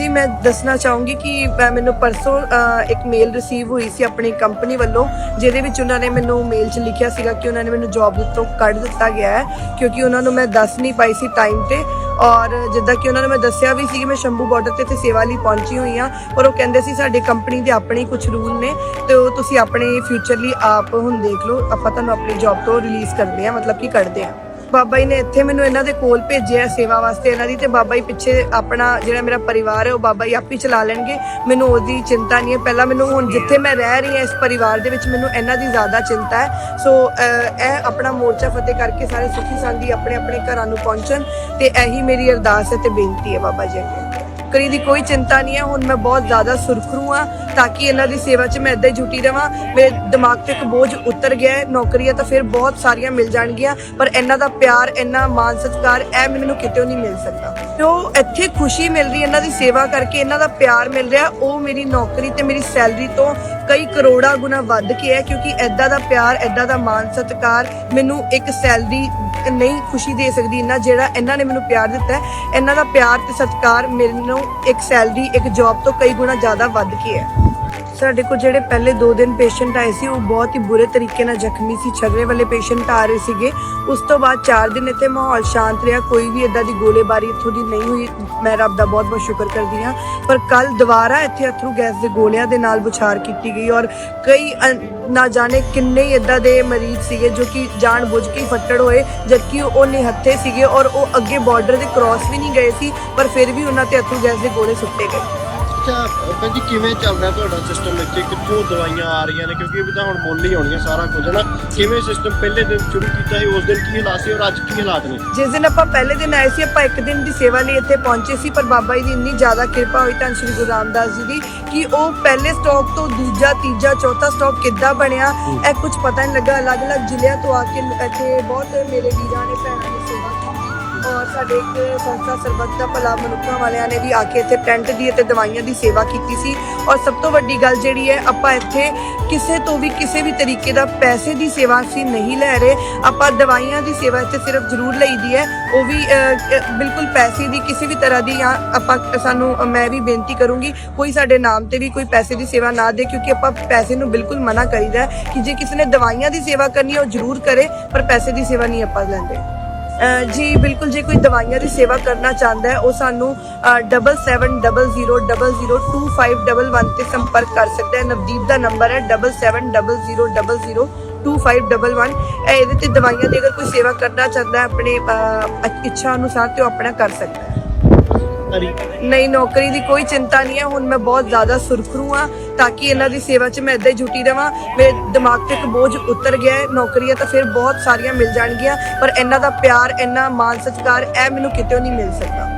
ਜੀ, ਮੈਂ ਦੱਸਣਾ ਚਾਹੂੰਗੀ ਕਿ ਮੈਂ- ਮੈਨੂੰ ਪਰਸੋਂ ਇੱਕ ਮੇਲ ਰਿਸੀਵ ਹੋਈ ਸੀ ਆਪਣੀ ਕੰਪਨੀ ਵੱਲੋਂ, ਜਿਹਦੇ ਵਿੱਚ ਉਹਨਾਂ ਨੇ ਮੈਨੂੰ ਮੇਲ 'ਚ ਲਿਖਿਆ ਸੀਗਾ ਕਿ ਉਹਨਾਂ ਨੇ ਮੈਨੂੰ ਜੌਬ ਤੋਂ ਕੱਢ ਦਿੱਤਾ ਗਿਆ ਹੈ, ਕਿਉਂਕਿ ਉਹਨਾਂ ਨੂੰ ਮੈਂ ਦੱਸ ਨਹੀਂ ਪਾਈ ਸੀ ਟਾਈਮ ਤੇ। ਔਰ ਜਿੱਦਾਂ ਕਿ ਉਹਨਾਂ ਨੇ ਮੈਂ ਦੱਸਿਆ ਵੀ ਸੀ ਕਿ ਮੈਂ ਸ਼ੰਭੂ ਬਾਰਡਰ ਤੇ ਇੱਥੇ ਸੇਵਾ ਲਈ ਪਹੁੰਚੀ ਹੋਈ ਹਾਂ ਪਰ ਉਹ ਕਹਿੰਦੇ ਸੀ ਸਾਡੇ ਕੰਪਨੀ ਦੇ ਆਪਣੇ ਕੁਝ ਰੂਲ ਨੇ, ਤੇ ਉਹ ਤੁਸੀਂ ਆਪਣੇ ਫਿਊਚਰ ਲਈ ਆਪ ਹੁਣ ਦੇਖ ਲਓ, ਆਪਾਂ ਤੁਹਾਨੂੰ ਆਪਣੀ ਜੌਬ ਤੋਂ ਰਿਲੀਜ਼ ਕਰਦੇ ਆ ਮਤਲਬ ਕਿ ਕੱਢਦੇ ਆ ਬਾਬਾ ਜੀ ਨੇ ਇੱਥੇ ਮੈਨੂੰ ਇਹਨਾਂ ਦੇ ਕੋਲ ਭੇਜਿਆ ਸੇਵਾ ਵਾਸਤੇ ਇਹਨਾਂ ਦੀ ਤੇ ਬਾਬਾ ਜੀ ਪਿੱਛੇ ਆਪਣਾ ਜਿਹੜਾ ਮੇਰਾ ਪਰਿਵਾਰ ਹੈ ਉਹ ਬਾਬਾ ਜੀ ਆਪ ਹੀ ਚਲਾ ਲੈਣਗੇ। ਮੈਨੂੰ ਉਹਦੀ ਚਿੰਤਾ ਨਹੀਂ ਹੈ। ਪਹਿਲਾਂ ਮੈਨੂੰ ਹੁਣ ਜਿੱਥੇ ਮੈਂ ਰਹਿ ਰਹੀ ਹਾਂ ਇਸ ਪਰਿਵਾਰ ਦੇ ਵਿੱਚ ਮੈਨੂੰ ਇਹਨਾਂ ਦੀ ਜ਼ਿਆਦਾ ਚਿੰਤਾ ਹੈ। ਸੋ ਇਹ ਆਪਣਾ ਮੋਰਚਾ ਫਤਿਹ ਕਰਕੇ ਸਾਰੇ ਸੁਖੀ ਸੰਦੀ ਆਪਣੇ ਆਪਣੇ ਘਰਾਂ ਨੂੰ ਪਹੁੰਚਣ ਤੇ ਇਹੀ ਮੇਰੀ ਅਰਦਾਸ ਹੈ ਤੇ ਬੇਨਤੀ ਹੈ ਬਾਬਾ ਜੀ ਅੱਗੇ। ਨੌਕਰੀ ਦੀ ਕੋਈ ਚਿੰਤਾ ਨਹੀਂ ਹੈ। ਹੁਣ ਮੈਂ ਬਹੁਤ ਜ਼ਿਆਦਾ ਸੁਰਖਰੂ ਹਾਂ ਤਾਂ ਕਿ ਇਹਨਾਂ ਦੀ ਸੇਵਾ 'ਚ ਮੈਂ ਇਦਾਂ ਹੀ ਜੁਟੀ ਰਵਾਂ। ਮੇਰੇ ਦਿਮਾਗ ਤੇ ਇੱਕ ਬੋਝ ਉਤਰ ਗਿਆ ਹੈ। ਨੌਕਰੀਆਂ ਤਾਂ ਫਿਰ ਬਹੁਤ ਸਾਰੀਆਂ ਮਿਲ ਜਾਣਗੀਆਂ। ਪਰ ਇਹਨਾਂ ਦਾ ਪਿਆਰ, ਇਹਨਾਂ ਮਾਨ ਸਤਿਕਾਰ ਇਹ ਮੈਨੂੰ ਕਿਤੇ ਨਹੀਂ ਮਿਲ ਸਕਦਾ। ਜੋ ਇੱਥੇ ਖੁਸ਼ੀ ਮਿਲ ਰਹੀ ਇਹਨਾਂ ਦੀ ਸੇਵਾ ਕਰਕੇ ਇਹਨਾਂ ਦਾ ਪਿਆਰ ਮਿਲ ਰਿਹਾ, ਉਹ ਮੇਰੀ ਨੌਕਰੀ ਤੇ ਮੇਰੀ ਸੈਲਰੀ ਤੋਂ ਕਈ ਕਰੋੜਾ ਗੁਣਾ ਵੱਧ ਕੇ ਹੈ, ਕਿਉਂਕਿ ਐਦਾਂ ਦਾ ਪਿਆਰ ਐਦਾਂ ਦਾ ਮਾਨ ਸਤਿਕਾਰ ਮੈਨੂੰ ਇੱਕ ਸੈਲਰੀ ਨਹੀਂ ਖੁਸ਼ੀ ਦੇ ਸਕਦੀ ਇਹਨਾਂ ਜਿਹੜਾ ਇਹਨਾਂ ਨੇ ਮੈਨੂੰ ਪਿਆਰ ਦਿੱਤਾ ਹੈ, ਇਹਨਾਂ ਦਾ ਪਿਆਰ ਤੇ ਸਤਿਕਾਰ ਮੈਨੂੰ ਇੱਕ ਸੈਲਰੀ, ਇੱਕ ਜੌਬ ਤੋਂ ਕਈ ਗੁਣਾ ਜ਼ਿਆਦਾ ਵੱਧ ਕੇ ਹੈ। ਸਾਡੇ ਕੋਲ ਜਿਹੜੇ ਪਹਿਲੇ 2 ਦਿਨ ਪੇਸ਼ੈਂਟ ਆਏ ਸੀ, ਉਹ ਬਹੁਤ ਹੀ ਬੁਰੇ ਤਰੀਕੇ ਨਾਲ ਜ਼ਖਮੀ ਸੀ, ਛਗਰੇ ਵਾਲੇ ਪੇਸ਼ੈਂਟ ਆ ਰਹੇ ਸੀਗੇ। ਉਸ ਤੋਂ ਬਾਅਦ 4 ਦਿਨ ਇੱਥੇ ਮਾਹੌਲ ਸ਼ਾਂਤ ਰਿਹਾ, ਕੋਈ ਵੀ ਇਦਾਂ ਦੀ ਗੋਲੇਬਾਰੀ ਇੱਥੋਂ ਦੀ ਨਹੀਂ ਹੋਈ। ਮੈਂ ਰੱਬ ਦਾ ਬਹੁਤ ਬਹੁਤ ਸ਼ੁਕਰ ਕਰਦੀ ਹਾਂ। ਪਰ ਕੱਲ ਦੁਬਾਰਾ ਇੱਥੇ ਅਥਰੂ ਗੈਸ ਦੇ ਗੋਲਿਆਂ ਦੇ ਨਾਲ ਬੁਛਾਰ ਕੀਤੀ ਗਈ ਔਰ ਕਈ ਨਾ ਜਾਣੇ ਕਿੰਨੇ ਹੀ ਇਦਾਂ ਦੇ ਮਰੀਜ਼ ਸੀਗੇ ਜੋ ਕਿ ਜਾਣ ਬੁੱਝ ਕੇ ਫੱਟੜ ਹੋਏ, ਜਦਕਿ ਉਹ ਨਿਹੱਥੇ ਸੀਗੇ ਔਰ ਉਹ ਅੱਗੇ ਬਾਰਡਰ ਦੇ ਕ੍ਰਾਸ ਵੀ ਨਹੀਂ ਗਏ ਸੀ, ਪਰ ਫਿਰ ਵੀ ਉਹਨਾਂ ਤੇ ਅਥਰੂ ਗੈਸ ਦੇ ਗੋਲੇ ਸੁੱਟੇ ਗਏ। ਅੱਛਾ ਭੈਣ ਜੀ ਕਿਵੇਂ ਚੱਲ ਰਿਹਾ ਤੁਹਾਡਾ ਸਿਸਟਮ ਇੱਥੇ? ਕਿੱਥੋਂ ਦਵਾਈਆਂ ਆ ਰਹੀਆਂ ਨੇ? ਕਿਉਂਕਿ ਇਹ ਤਾਂ ਹੁਣ ਮੁੱਲ ਹੀ ਹੋਣੀਆਂ ਸਾਰਾ ਕੁਝ ਨਾ ਕਿਵੇਂ ਸਿਸਟਮ ਪਹਿਲੇ ਦਿਨ ਸ਼ੁਰੂ ਕੀਤਾ ਸੀ, ਉਸ ਦਿਨ ਕੀ ਹਾਲਾਤ ਸੀ ਔਰ ਅੱਜ ਕੀ ਹਾਲਾਤ ਨੇ? ਜਿਸ ਦਿਨ ਆਪਾਂ ਪਹਿਲੇ ਦਿਨ ਆਏ ਸੀ, ਆਪਾਂ ਇੱਕ ਦਿਨ ਦੀ ਸੇਵਾ ਲਈ ਇੱਥੇ ਪਹੁੰਚੇ ਸੀ, ਪਰ ਬਾਬਾ ਜੀ ਦੀ ਇੰਨੀ ਜ਼ਿਆਦਾ ਕਿਰਪਾ ਹੋਈ ਤਾਂ ਸ਼੍ਰੀ ਗੁਰੂ ਰਾਮਦਾਸ ਜੀ ਦੀ ਕਿ ਉਹ ਪਹਿਲੇ ਸਟਾਕ ਤੋਂ ਦੂਜਾ, ਤੀਜਾ, ਚੌਥਾ ਸਟਾਕ ਕਿੱਦਾਂ ਬਣਿਆ, ਇਹ ਕੁਝ ਪਤਾ ਨਹੀਂ ਲੱਗਾ। ਅਲੱਗ-ਅਲੱਗ ਜ਼ਿਲ੍ਹਿਆਂ ਤੋਂ ਆ ਕੇ ਇੱਥੇ ਬਹੁਤ ਮੇਰੇ ਵੀਰਾਂ ਨੇ, ਭੈਣਾਂ ਨੇ ਸੇਵਾ ਕੀਤੀ। ਔਰ ਸਾਡੇ ਇੱਕ ਸੰਸਥਾ ਸਰਬੱਤ ਦਾ ਭਲਾ ਮਨੁੱਖਾਂ ਵਾਲਿਆਂ ਨੇ ਵੀ ਆ ਕੇ ਇੱਥੇ ਟੈਂਟ ਦੀ ਅਤੇ ਦਵਾਈਆਂ ਦੀ ਸੇਵਾ ਕੀਤੀ ਸੀ। ਔਰ ਸਭ ਤੋਂ ਵੱਡੀ ਗੱਲ ਜਿਹੜੀ ਹੈ, ਆਪਾਂ ਇੱਥੇ ਕਿਸੇ ਤੋਂ ਵੀ ਕਿਸੇ ਵੀ ਤਰੀਕੇ ਦਾ ਪੈਸੇ ਦੀ ਸੇਵਾ ਅਸੀਂ ਨਹੀਂ ਲੈ ਰਹੇ। ਆਪਾਂ ਦਵਾਈਆਂ ਦੀ ਸੇਵਾ ਇੱਥੇ ਸਿਰਫ ਜ਼ਰੂਰ ਲਈਦੀ ਹੈ। ਉਹ ਵੀ ਬਿਲਕੁਲ ਪੈਸੇ ਦੀ ਕਿਸੇ ਵੀ ਤਰ੍ਹਾਂ ਦੀ ਜਾਂ ਆਪਾਂ ਸਾਨੂੰ ਮੈਂ ਵੀ ਬੇਨਤੀ ਕਰੂੰਗੀ, ਕੋਈ ਸਾਡੇ ਨਾਮ ਤੇ ਵੀ ਕੋਈ ਪੈਸੇ ਦੀ ਸੇਵਾ ਨਾ ਦੇ, ਕਿਉਂਕਿ ਆਪਾਂ ਪੈਸੇ ਨੂੰ ਬਿਲਕੁਲ ਮਨਾ ਕਰੀਦਾ ਕਿ ਜੇ ਕਿਸੇ ਨੇ ਦਵਾਈਆਂ ਦੀ ਸੇਵਾ ਕਰਨੀ ਹੈ, ਉਹ ਜ਼ਰੂਰ ਕਰੇ, ਪਰ ਪੈਸੇ ਦੀ ਸੇਵਾ ਨਹੀਂ ਆਪਾਂ ਲੈਂਦੇ। ਅਹ ਜੀ, ਬਿਲਕੁਲ, ਜੇ ਕੋਈ ਦਵਾਈਆਂ ਦੀ ਸੇਵਾ ਕਰਨਾ ਚਾਹੁੰਦਾ ਹੈ, ਉਹ ਸਾਨੂੰ 7700002511 ਤੇ ਸੰਪਰਕ ਕਰ ਸਕਦਾ ਹੈ। ਨਵਦੀਪ ਦਾ ਨੰਬਰ ਹੈ 7700002511 ਇਹ ਇਹਦੇ ਤੇ ਦਵਾਈਆਂ ਦੀ ਅਗਰ ਕੋਈ ਸੇਵਾ ਕਰਨਾ ਚਾਹੁੰਦਾ ਹੈ, ਆਪਣੇ ਇੱਛਾ ਅਨੁਸਾਰ ਤੇ ਉਹ ਆਪਣਾ ਕਰ ਸਕਦਾ ਹੈ। ਹਰੀ ਨਹੀਂ, ਨੌਕਰੀ ਦੀ ਕੋਈ ਚਿੰਤਾ ਨਹੀਂ ਹੈ। ਹੁਣ ਮੈਂ ਬਹੁਤ ਜ਼ਿਆਦਾ ਸੁਰਖਰੂ ਹਾਂ ਤਾਂ ਕਿ ਇਹਨਾਂ ਦੀ ਸੇਵਾ 'ਚ ਮੈਂ ਇਦਾਂ ਹੀ ਜੁਟੀ ਰਵਾਂ। ਮੇਰੇ ਦਿਮਾਗ ਤੇ ਇੱਕ ਬੋਝ ਉਤਰ ਗਿਆ ਹੈ। ਨੌਕਰੀਆਂ ਤਾਂ ਫਿਰ ਬਹੁਤ ਸਾਰੀਆਂ ਮਿਲ ਜਾਣਗੀਆਂ। ਪਰ ਇਹਨਾਂ ਦਾ ਪਿਆਰ ਇਹਨਾਂ ਮਾਨ ਸਤਿਕਾਰ ਇਹ ਮੈਨੂੰ ਕਿਤੇ ਨਹੀਂ ਮਿਲ ਸਕਦਾ।